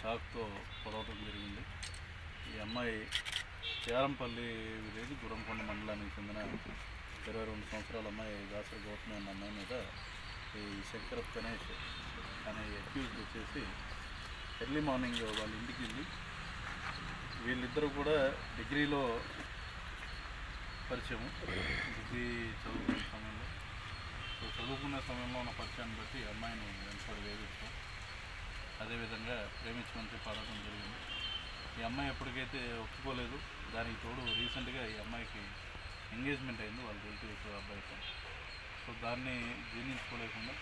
చాక్తో పొలవటం జరిగింది. ఈ అమ్మాయి చేరంపల్లి విలేజ్ గురంకొండ మండలానికి చెందిన ఇరవై రెండు సంవత్సరాల అమ్మాయి దాసరి గౌతమి అన్న అమ్మాయి మీద ఈ శంకరప్ గణేష్ అనే అక్యూజ్ వచ్చేసి ఎర్లీ మార్నింగ్ వాళ్ళ ఇంటికి వెళ్ళి వీళ్ళిద్దరూ కూడా డిగ్రీలో పరిచయం డిగ్రీ చదువుకునే సమయంలో సో చదువుకునే సమయంలో ఉన్న పరిచయాన్ని బట్టి ఈ అమ్మాయిని వెంటబడి వేధిస్తాం అదేవిధంగా ప్రేమించమంటే పడటం జరిగింది. ఈ అమ్మాయి ఎప్పటికైతే ఒప్పుకోలేదు దానికి తోడు రీసెంట్గా ఈ అమ్మాయికి ఎంగేజ్మెంట్ అయింది వాళ్ళ రిలేటివ్స్ అబ్బాయితో సో దాన్ని జీర్ణించుకోలేకుండా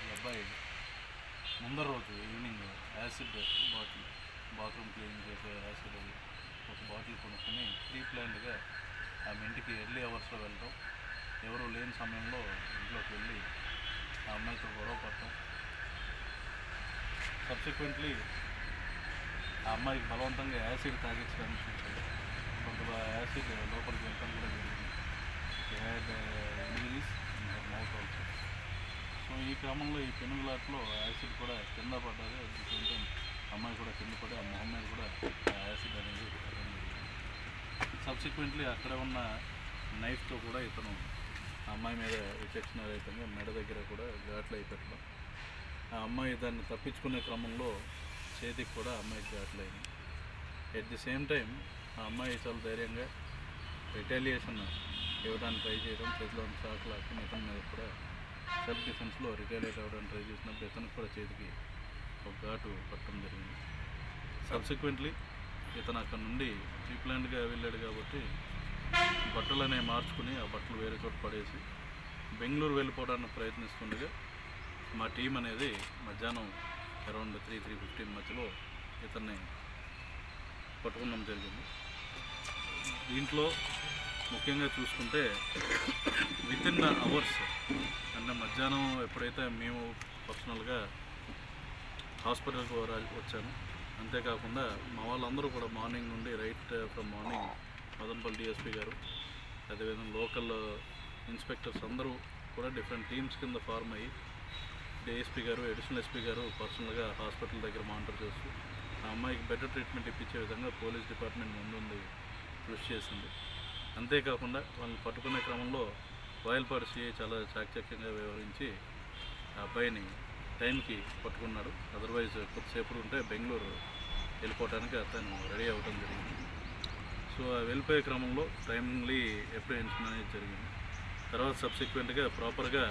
ఈ అబ్బాయి ముందర రోజు evening acid bottle bathroom cleaning చేసే యాసిడ్ ఒక బాటిల్ కొనుక్కొని ప్రీ ప్లాన్డ్గా ఆమె ఇంటికి ఎర్లీ అవర్స్లో వెళ్ళటం ఎవరు లేని సమయంలో ఇంట్లోకి వెళ్ళి ఆ అమ్మాయితో గొడవ పడటం సబ్సిక్వెంట్లీ ఆ అమ్మాయికి బలవంతంగా యాసిడ్ తాగించడానికి చూశాడు కొంత యాసిడ్ లోపలికి వెళ్ళడం కూడా జరిగింది. ఇంజరీస్ మౌత్ ఆల్సో సో ఈ క్రమంలో ఈ పెనుగులాట్లో యాసిడ్ కూడా కింద పడ్డది. అట్ ది సేమ్ టైం అమ్మాయి కూడా కింద పడి ఆ మొహం మీద కూడా ఆ యాసిడ్ అనేది సబ్సిక్వెంట్లీ అక్కడ ఉన్న నైఫ్తో కూడా ఇతను ఆ అమ్మాయి మీద విచక్షణరహితంగా మెడ దగ్గర కూడా ఘాట్లు అయిపెట్టడం ఆ అమ్మాయి దాన్ని తప్పించుకునే క్రమంలో చేతికి కూడా అమ్మాయికి ఘాట్లు ఎట్ ది సేమ్ టైం ఆ అమ్మాయి చాలా ధైర్యంగా రిటాలియేషన్ ఇవ్వడానికి ట్రై చేయడం చేతిలో షాక్ లాక్కుని ఇతని మీద కూడా సెల్ఫ్ డిఫెన్స్లో రిటాలియేట్ అవ్వడానికి ట్రై చేసినప్పుడు ఇతనికి కూడా చేతికి ఒక ఘాటు పట్టడం జరిగింది. సబ్సిక్వెంట్లీ ఇతను అక్కడ నుండి ట్రీప్లాండ్గా వెళ్ళాడు కాబట్టి బట్టలు అనేవి మార్చుకుని ఆ బట్టలు వేరే చోట పడేసి బెంగళూరు వెళ్ళిపోవడానికి ప్రయత్నిస్తుండగా మా టీం అనేది మధ్యాహ్నం అరౌండ్ త్రీ త్రీ ఫిఫ్టీన్ మధ్యలో ఇతన్ని పట్టుకున్నాం జరిగింది. దీంట్లో ముఖ్యంగా చూసుకుంటే విత్ ఇన్ అవర్స్ అంటే మధ్యాహ్నం ఎప్పుడైతే మేము పర్సనల్గా హాస్పిటల్కి వచ్చాను. అంతేకాకుండా మా వాళ్ళందరూ కూడా మార్నింగ్ నుండి right from morning Madanapalle DSP గారు అదేవిధంగా లోకల్ ఇన్స్పెక్టర్స్ అందరూ కూడా డిఫరెంట్ టీమ్స్ కింద ఫార్మ్ అయ్యి డిఎస్పీ గారు అడిషనల్ ఎస్పీ గారు పర్సనల్గా హాస్పిటల్ దగ్గర మానిటర్ చేస్తూ ఆ అమ్మాయికి బెటర్ ట్రీట్మెంట్ ఇప్పించే విధంగా పోలీస్ డిపార్ట్మెంట్ ముందుంది కృషి చేసింది. అంతేకాకుండా వాళ్ళని పట్టుకునే క్రమంలో వాయిల్పాడు సిఐ చాలా చాకచక్యంగా వ్యవహరించి ఆ అబ్బాయిని టైంకి పట్టుకున్నాడు. అదర్వైజ్ కొద్దిసేపు ఉంటే బెంగళూరు వెళ్ళిపోవడానికి అతను రెడీ అవ్వడం జరిగింది. సో ఆ వెళ్ళిపోయే క్రమంలో టైమ్లీ అప్రిహెన్షన్ అనేది జరిగింది. తర్వాత సబ్సిక్వెంట్గా ప్రాపర్గా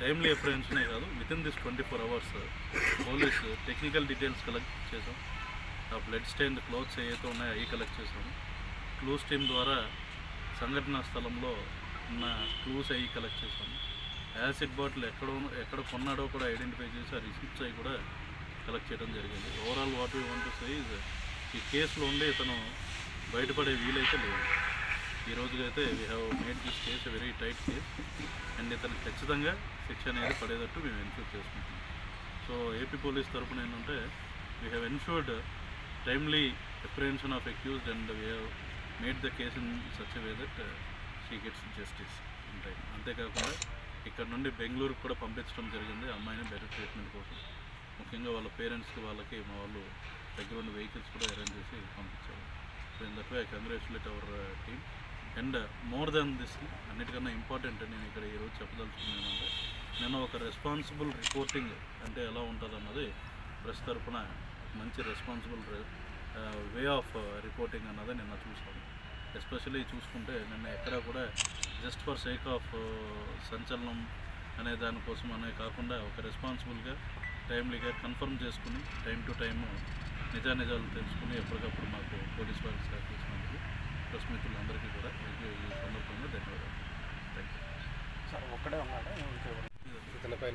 టైమ్లీ అప్రహెన్షనే కాదు. Within this twenty four hours police technical details collect చేసాం ఆ బ్లడ్ స్టెయిన్ క్లోత్స్ ఏవైతే ఉన్నాయో అవి కలెక్ట్ చేసాము క్లూస్ టీమ్ ద్వారా సంఘటనా స్థలంలో ఉన్న క్లూస్ అవి కలెక్ట్ చేసాము యాసిడ్ బాటిల్ ఎక్కడ ఎక్కడ కొన్నాడో కూడా ఐడెంటిఫై చేసి ఆ రిసిప్ట్స్ అవి కూడా కలెక్ట్ చేయడం జరిగింది. Overall what you want say is ఈ కేసులో ఉండి ఇతను బయటపడే వీలైతే లేదు. ఈ రోజుకైతే we have made this case very tight case and ఇతనికి ఖచ్చితంగా శిక్ష అనేది పడేటట్టు మేము ఎన్ష్యూర్ చేసుకుంటాం సో ఏపీ పోలీస్ తరపున ఏంటంటే we have ensured timely apprehension of accused and we have made the case in such way that she gets justice ఉంటాయి అంతేకాకుండా ఇక్కడ నుండి బెంగళూరుకు కూడా పంపించడం జరిగింది అమ్మాయిని బెటర్ ట్రీట్మెంట్ కోసం. ముఖ్యంగా వాళ్ళ పేరెంట్స్కి వాళ్ళకి మా వాళ్ళు దగ్గర ఉన్న వెహికల్స్ కూడా అరేంజ్ చేసి పంపించారు. So in that way congratulate our team and more than this అన్నిటికన్నా ఇంపార్టెంట్ నేను ఇక్కడ ఈరోజు చెప్పదలుచుకున్నాను ఏంటంటే నేను ఒక రెస్పాన్సిబుల్ రిపోర్టింగ్ అంటే ఎలా ఉంటుంది అన్నది ప్రెస్ తరఫున మంచి రెస్పాన్సిబుల్ వే ఆఫ్ రిపోర్టింగ్ అన్నది నిన్న చూసాను ఎస్పెషల్లీ చూసుకుంటే నిన్న ఎక్కడ కూడా జస్ట్ ఫర్ సేక్ ఆఫ్ సంచలనం అనే దానికోసం అనే కాకుండా ఒక రెస్పాన్సిబుల్గా టైమ్లీగా కన్ఫర్మ్ చేసుకుని టైం టు టైము నిజానిజాలు తెలుసుకుని ఎప్పటికప్పుడు మాకు పోలీస్ వారికి సహకరించినందుకు ప్రెస్ మిత్రులందరికీ కూడా ధన్యవాదాలు సార్ ఒక్కడే ఉన్నాడా?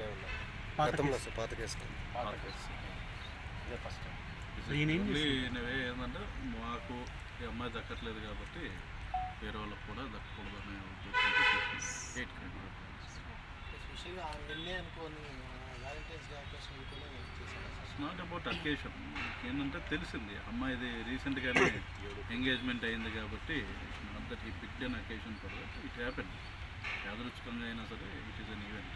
ఉన్నా. పాత గతంలో. పాత కేసు పాత కేసు. ఇదే ఫస్ట్. ఏంటంటే మాకు ఈ అమ్మాయి దక్కట్లేదు కాబట్టి వేరే వాళ్ళకి కూడా దక్కకూడదనే ఉద్దేశంతో ఎయిట్ అనుకోని నాట్ అబౌట్ అకేషన్. ఏంటంటే తెలిసింది. అమ్మాయిది రీసెంట్గానే ఎంగేజ్మెంట్ అయింది కాబట్టి not that he picked an occasion for it happen యాదృచ్ఛికంగా అయినా సరే ఇట్ ఈస్ అన్ ఈవెంట్